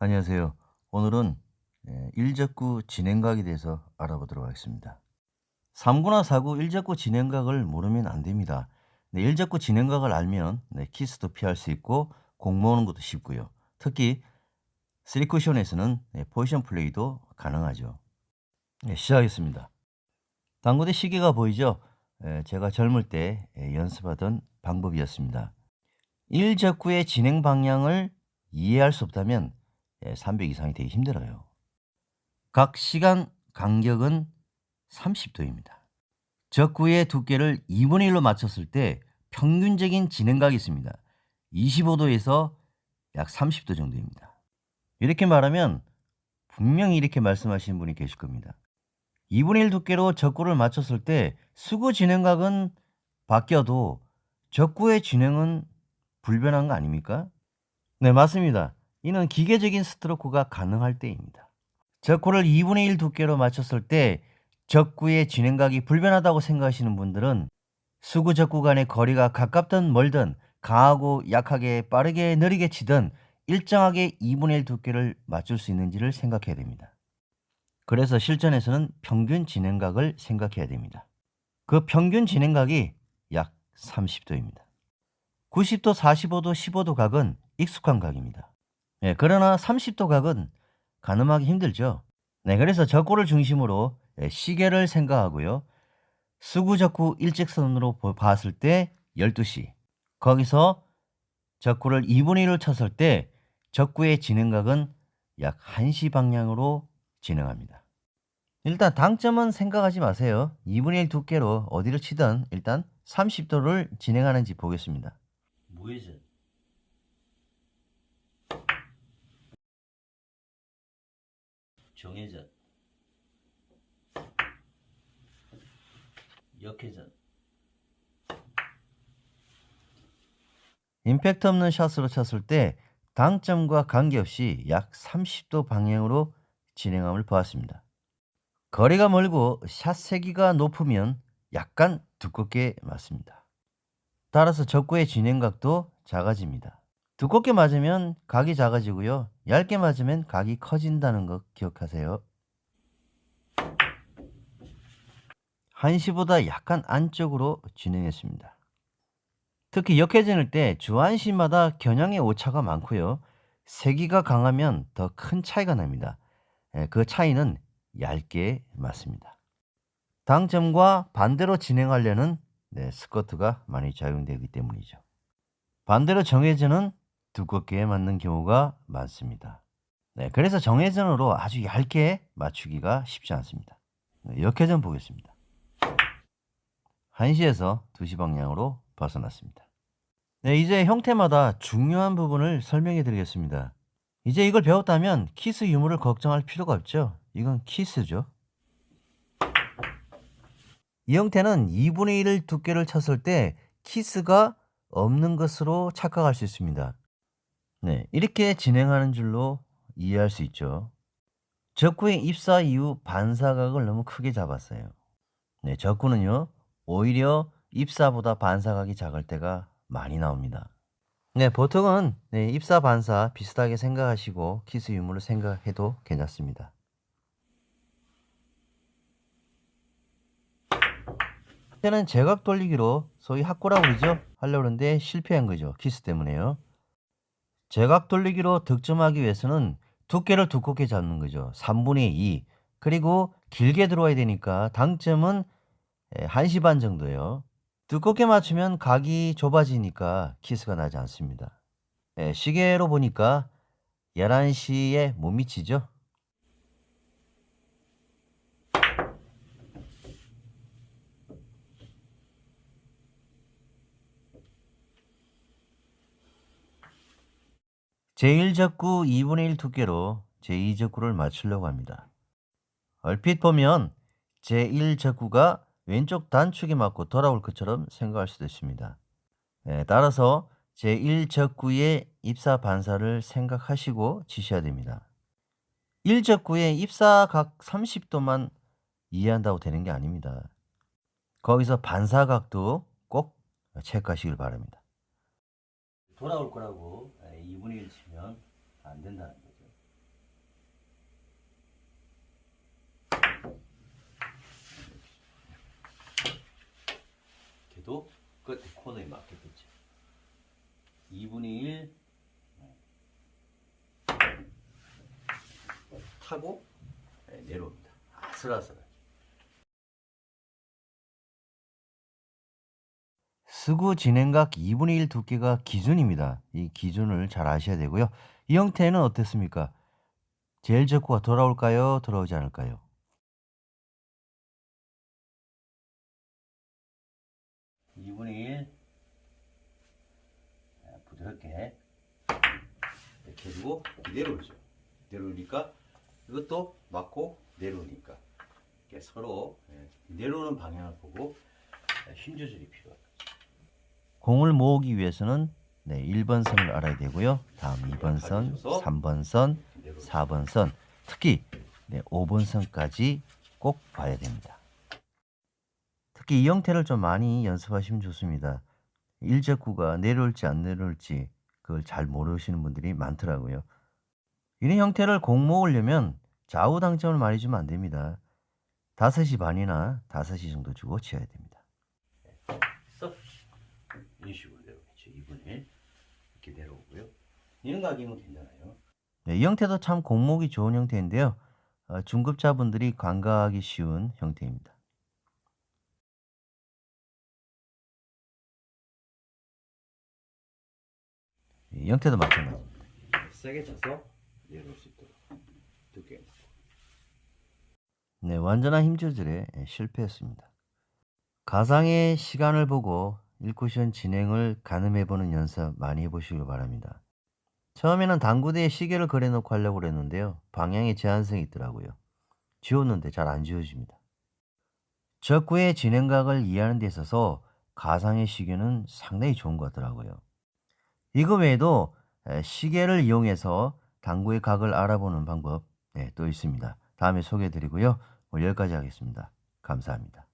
안녕하세요. 오늘은 예, 일적구 진행각에 대해서 알아보도록 하겠습니다. 3구나 4구 일적구 진행각을 모르면 안 됩니다. 네, 일적구 진행각을 알면 네, 키스도 피할 수 있고 공 모으는 것도 쉽고요. 특히 3쿠션에서는 네, 포지션 플레이도 가능하죠. 네, 시작하겠습니다. 당구대 시계가 보이죠? 예, 제가 젊을 때 예, 연습하던 방법이었습니다. 일적구의 진행 방향을 이해할 수 없다면 300 이상이 되기 힘들어요. 각 시간 간격은 30도입니다. 적구의 두께를 2분의 1로 맞췄을 때 평균적인 진행각이 있습니다. 25도에서 약 30도 정도입니다. 이렇게 말하면 분명히 이렇게 말씀하시는 분이 계실 겁니다. 2분의 1 두께로 적구를 맞췄을 때 수구 진행각은 바뀌어도 적구의 진행은 불변한 거 아닙니까? 네, 맞습니다. 이는 기계적인 스트로크가 가능할 때입니다. 적구를 2분의 1 두께로 맞췄을 때 적구의 진행각이 불변하다고 생각하시는 분들은 수구 적구 간의 거리가 가깝든 멀든 강하고 약하게 빠르게 느리게 치든 일정하게 2분의 1 두께를 맞출 수 있는지를 생각해야 됩니다. 그래서 실전에서는 평균 진행각을 생각해야 됩니다. 그 평균 진행각이 약 30도입니다. 90도, 45도, 15도 각은 익숙한 각입니다. 예, 그러나 30도 각은 가늠하기 힘들죠. 네, 그래서 적구를 중심으로 예, 시계를 생각하고요. 수구적구 일직선으로 보- 봤을 때 12시. 거기서 적구를 2분의 1을 쳤을 때 적구의 진행각은 약 1시 방향으로 진행합니다. 일단 당점은 생각하지 마세요. 2분의 1 두께로 어디를 치든 일단 30도를 진행하는지 보겠습니다. 무회전. 정회전. 역회전. 임팩트 없는 샷으로 쳤을 때 당점과 관계없이 약 30도 방향으로 진행함을 보았습니다. 거리가 멀고 샷 세기가 높으면 약간 두껍게 맞습니다. 따라서 적구의 진행각도 작아집니다. 두껍게 맞으면 각이 작아지고요. 얇게 맞으면 각이 커진다는 거 기억하세요. 한시보다 약간 안쪽으로 진행했습니다. 특히 역회전일 때 주안시마다 겨냥의 오차가 많고요. 세기가 강하면 더 큰 차이가 납니다. 예, 그 차이는 얇게 맞습니다. 당점과 반대로 진행하려는 네, 스커트가 많이 작용되기 때문이죠. 반대로 정회전은 두껍게 맞는 경우가 많습니다. 네, 그래서 정회전으로 아주 얇게 맞추기가 쉽지 않습니다. 네, 역회전 보겠습니다. 1시에서 2시 방향으로 벗어났습니다. 네, 이제 형태마다 중요한 부분을 설명해 드리겠습니다. 이제 이걸 배웠다면 키스 유무를 걱정할 필요가 없죠. 이건 키스죠. 이 형태는 2분의 1을 두께를 쳤을 때 키스가 없는 것으로 착각할 수 있습니다. 네, 이렇게 진행하는 줄로 이해할 수 있죠. 적구의 입사 이후 반사각을 너무 크게 잡았어요. 네, 적구는요, 오히려 입사보다 반사각이 작을 때가 많이 나옵니다. 네, 보통은 네, 입사 반사 비슷하게 생각하시고 키스 유무를 생각해도 괜찮습니다. 때는 제각 돌리기로 소위 학고라고 그러죠? 하려고 그러는데 실패한 거죠. 키스 때문에요. 제각 돌리기로 득점하기 위해서는 두께를 두껍게 잡는 거죠. 3분의 2. 그리고 길게 들어와야 되니까 당점은 1시 반 정도예요. 두껍게 맞추면 각이 좁아지니까 키스가 나지 않습니다. 예, 시계로 보니까 11시에 못 미치죠? 제1적구 2분의 1 두께로 제2적구를 맞추려고 합니다. 얼핏 보면 제1적구가 왼쪽 단축에 맞고 돌아올 것처럼 생각할 수도 있습니다. 예, 따라서 제1적구의 입사 반사를 생각하시고 치셔야 됩니다. 1적구의 입사 각 30도만 이해한다고 되는 게 아닙니다. 거기서 반사각도 꼭 체크하시길 바랍니다. 돌아올 거라고 2분의 1 치면 안 된다는 거죠. 걔도 끝 코너에 맞겠겠죠. 2분의 1 타고 네, 내려옵니다. 아슬아슬하게. 스구 진행각 2분의 1 두께가 기준입니다. 이 기준을 잘 아셔야 되고요. 이 형태는 어땠습니까? 제일 적구가 돌아올까요? 돌아오지 않을까요? 이분의 1 부드럽게 이렇게 해주고 내려오죠. 내려오니까 이것도 맞고 내려오니까 서로 예, 내려오는 방향을 보고 힘 조절이 필요합니다. 공을 모으기 위해서는 네, 1번 선을 알아야 되고요. 다음 2번 선, 3번 선, 4번 선, 특히 네, 5번 선까지 꼭 봐야 됩니다. 특히 이 형태를 좀 많이 연습하시면 좋습니다. 일적구가 내려올지 안 내려올지 그걸 잘 모르시는 분들이 많더라고요. 이런 형태를 공 모으려면 좌우 당점을 많이 주면 안 됩니다. 5시 반이나 5시 정도 주고 치어야 됩니다. 이런 식으로 내려오겠죠. 2분의 1 이렇게 내려오고요. 이런 각이면 괜찮아요. 네, 이 형태도 참 공목이 좋은 형태인데요. 어, 중급자분들이 관가하기 쉬운 형태입니다. 이 형태도 마찬가지입니다. 세게 쳐서 내려올 수 있도록 두께. 네, 완전한 힘 조절에 예, 실패했습니다. 가상의 시간을 보고 1쿠션 진행을 가늠해보는 연습 많이 해보시길 바랍니다. 처음에는 당구대에 시계를 그려놓고 하려고 그랬는데요. 방향에 제한성이 있더라고요. 지웠는데 잘 안 지워집니다. 적구의 진행각을 이해하는 데 있어서 가상의 시계는 상당히 좋은 것 같더라고요. 이거 외에도 에, 시계를 이용해서 당구의 각을 알아보는 방법 네, 또 있습니다. 다음에 소개해 드리고요. 오늘 여기까지 하겠습니다. 감사합니다.